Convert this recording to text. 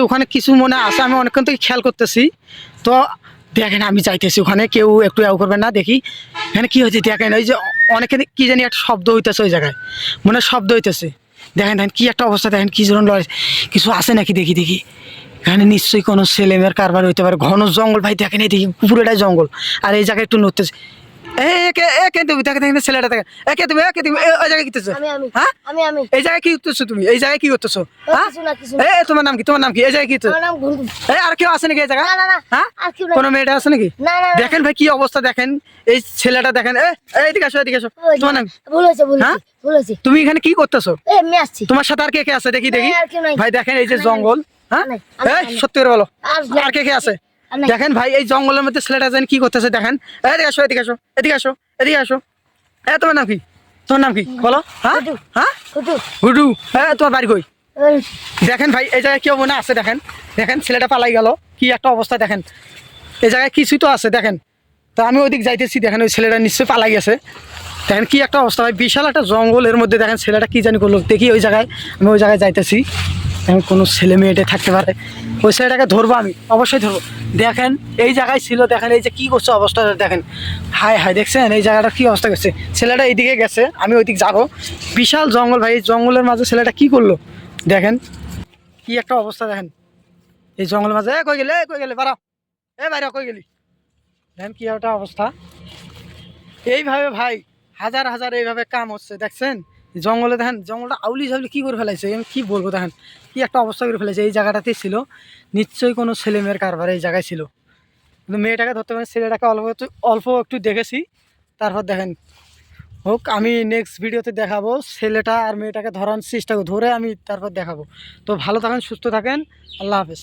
ওখানে কিছু মনে আছে, আমি অনেকক্ষণ থেকে খেয়াল করতেছি। তো দেখেন, আমি যাইতেছি ওখানে, কেউ একটু এও করবেন না, দেখি। এখানে কি হয়েছে, দেখেন, ওই যে অনেকে কি জানি একটা শব্দ হইতেছে ওই জায়গায়। মনে শব্দ হইতেছে। দেখেন দেখেন, কি একটা অবস্থা, দেখেন, কি জন লড়াই কিছু আছে নাকি? দেখি দেখি। এখানে নিশ্চয়ই কোনো ছেলেমেয়ের কারবার হইতে পারে। ঘন জঙ্গল, ভাই, দেখেন, এই দেখি, পুরোটাই জঙ্গল। আর এই জায়গায় একটু নড়তেছে। একে একে তুমি দেখে দেখেন ছেলেটা দেখেন একে তুমি একে তুমি ওই জায়গায় কি করতেছো? আমি আমি হ্যাঁ? আমি আমি। এই জায়গায় কি করতেছো তুমি? এই জায়গায় কি করতেছো? হ্যাঁ? এ তোমার নাম কি? তোমার নাম কি? এই জায়গায় কি করতেছো? নাম ঘুরু এই আর কেউ আছে নাকি এই জায়গায়? না না না হ্যাঁ? কোনো মেয়েটা আছে নাকি। দেখেন ভাই কি অবস্থা দেখেন। এই ছেলেটা দেখেন। এ এদিকে আসো এদিকে আসো। তোমার নাম? ভুল হয়েছে ভুল হ্যাঁ? তুমি এখানে কি করতেছো? তোমার সাথে আর কে কে আছে? দেখি দেখি। ভাই দেখেন এই যে জঙ্গল হ্যাঁ। সত্যি করে বলো। আর কে কে আছে। দেখেন ভাই এই জঙ্গলের মধ্যে ছেলেটা যেন কি করতেছে দেখেন। এদিকে আসো এদিকে আসো এদিকে আসো এদিকে আসো। এ তোমার নাম কি? তোমার নাম কি? বলো। হ্যাঁ? হ্যাঁ? গুডু। হ্যাঁ তোমার বাড়ি কই? দেখেন ভাই এই জায়গায় কেউ মনে আছে দেখেন। দেখেন ছেলেটা পালাই গেল। কি একটা অবস্থা দেখেন। এই জায়গায় কিছুই তো আছে দেখেন। তো আমি ওইদিক যাইতেছি দেখেন ওই ছেলেটা নিশ্চয়ই পালাই গেছে। দেখেন কি একটা অবস্থা ভাই। বিশাল একটা জঙ্গলের মধ্যে দেখেন ছেলেটা কি জানি করল। দেখি ওই জায়গায় আমি ওই জায়গায় যাইতেছি। এখন কোনো ছেলে মেয়েটে থাকতে পারে। ওই ছেলেটাকে ধরবো আমি, অবশ্যই ধরবো। দেখেন, এই জায়গায় ছিল, দেখেন, এই যে কী করছে অবস্থাটা দেখেন। হায় হায়, দেখছেন? এই জায়গাটা কী অবস্থা করছে? ছেলেটা এইদিকে গেছে, আমি ওইদিক যাব। বিশাল জঙ্গল ভাই, এই জঙ্গলের মাঝে ছেলেটা কি করল? দেখেন, কি একটা অবস্থা, দেখেন। এই জঙ্গলের মাঝে, এ, কই গেলে? এ, কই গেলে? বাড়া। এ, বাইরে, কই গেলি? দেখেন কি একটা অবস্থা। এইভাবে ভাই, হাজার হাজার এইভাবে কাম হচ্ছে, দেখছেন? জঙ্গলে দেখেন, জঙ্গলটা আউলি ঝাউলি কী করে ফেলাইছে? আমি কী বলব দেখেন? কি একটা অবস্থা করে ফেলেছে এই জায়গাটাতেই ছিল। নিশ্চয়ই কোনো ছেলে মেয়ের কারবার এই জায়গায় ছিল। কিন্তু মেয়েটাকে ধরতে পারেন, ছেলেটাকে অল্প একটু অল্প একটু দেখেছি। তারপর দেখেন, হোক, আমি নেক্সট ভিডিওতে দেখাবো। ছেলেটা আর মেয়েটাকে ধরার চেষ্টা ধরে আমি তারপর দেখাবো। তো ভালো থাকেন, সুস্থ থাকেন। আল্লাহ হাফেজ।